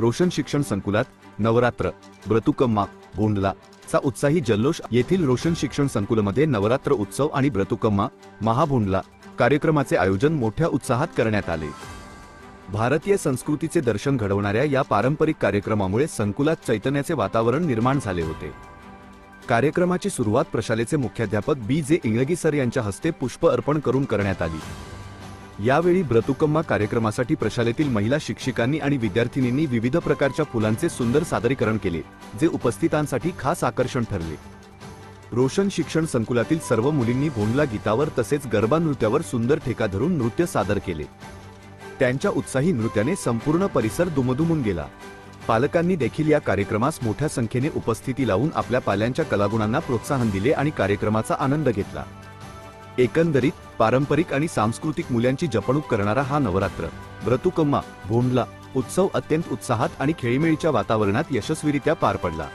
रोशन शिक्षण संकुलात नवरात्र ब्रतुकम्मा भोंडला चा उत्साही जल्लोष येथील रोशन शिक्षण संकुलमध्ये नवरात्र उत्सव आणि ब्रतुकम्मा महाभोंडला कार्यक्रमाचे आयोजन मोठ्या उत्साहात करण्यात आले. भारतीय संस्कृतीचे दर्शन घडवणाऱ्या या पारंपरिक कार्यक्रमामुळे संकुलात चैतन्याचे वातावरण निर्माण झाले होते. कार्यक्रमाची सुरुवात प्रशालेचे मुख्याध्यापक बी जे इंगळगी सर यांच्या हस्ते पुष्प अर्पण करून करण्यात आली. यावेळी ब्रतुकम्मा कार्यक्रमासाठी प्रशालेतील महिला शिक्षिकांनी आणि विद्यार्थिनींनी विविध प्रकारच्या फुलांचे सुंदर सादरीकरण केले जे उपस्थितांसाठी खास आकर्षण ठरले. रोशन शिक्षण संकुलातील सर्व मुलींनी भोंडला गीतावर तसेच गरबा नृत्यावर सुंदर ठेका धरून नृत्य सादर केले. त्यांच्या उत्साही नृत्याने संपूर्ण परिसर दुमदुमून गेला. पालकांनी देखील या कार्यक्रमास मोठ्या संख्येने उपस्थिती लावून आपल्या पाल्यांच्या कलागुणांना प्रोत्साहन दिले आणि कार्यक्रमाचा आनंद घेतला. एकंदरीत पारंपरिक आणि सांस्कृतिक मूल्यांची जपणूक करणारा हा नवरात्र. ब्रतुकम्मा भोंडला उत्सव अत्यंत उत्साहात आणि खेळीमेळीच्या वातावरणात यशस्वीरित्या पार पडला.